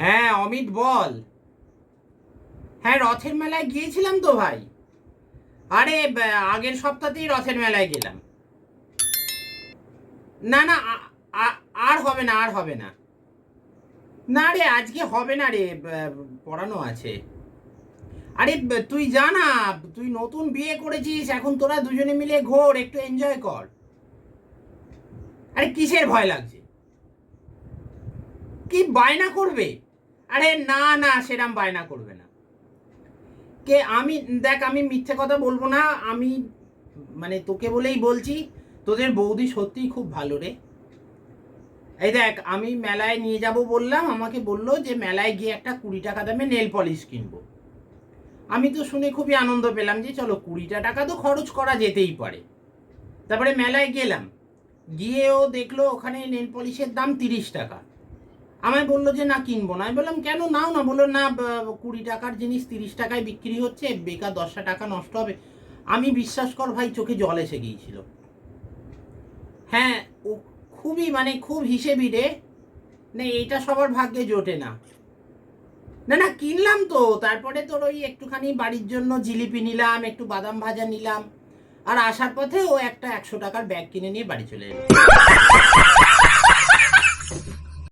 হ্যাঁ অমিত বল। হ্যাঁ রথের মেলায় গিয়েছিলাম তো ভাই। আরে আগের সপ্তাহতেই রথের মেলায় গেলাম। না না আর হবে না, আর হবে না। না রে, আজকে হবে না রে পড়ানো আছে। আরে তুই জানা তুই নতুন বিয়ে করেছিস, এখন তোরা দুজনে মিলে ঘোর, একটু এনজয় কর। আরে, কিসের ভয় লাগছে? কি বায়না করবে? আরে না না, সেরাম বায়না করবে না। কে, আমি, দেখ, আমি মিথ্যে কথা বলব না, আমি মানে তোকে বলেই বলছি, তোদের বৌদি সত্যিই খুব ভালো রে। এই দেখ, আমি মেলায় নিয়ে যাব বললাম, আমাকে বলল যে মেলায় গিয়ে একটা কুড়ি টাকা দামে নেল পলিশ কিনবো। আমি তো শুনে খুবই আনন্দ পেলাম যে চলো কুড়িটা টাকা তো খরচ করা যেতেই পারে। তারপরে মেলায় গেলাম, গিয়েও দেখল ওখানে নেল পলিশের দাম তিরিশ টাকা। আমায় বলল যে, না, কিনবো না। আমি বললাম, কেন নাও না? বলল, না কুড়ি টাকার জিনিস তিরিশ টাকায় বিক্রি হচ্ছে, বেকার দশটা টাকা নষ্ট হবে। আমি বিশ্বাস কর ভাই, চোখে জল এসে গিয়েছিল। হ্যাঁ ও খুবই মানে খুব হিসেবি রে। না, এইটা সবার ভাগ্যে জোটে না। না না, কিনলাম তো। তারপরে তোর ওই একটুখানি বাড়ির জন্য জিলিপি নিলাম, একটু বাদাম ভাজা নিলাম। আর আসার পথে ও একটা একশো টাকার ব্যাগ কিনে নিয়ে বাড়ি চলে এলো।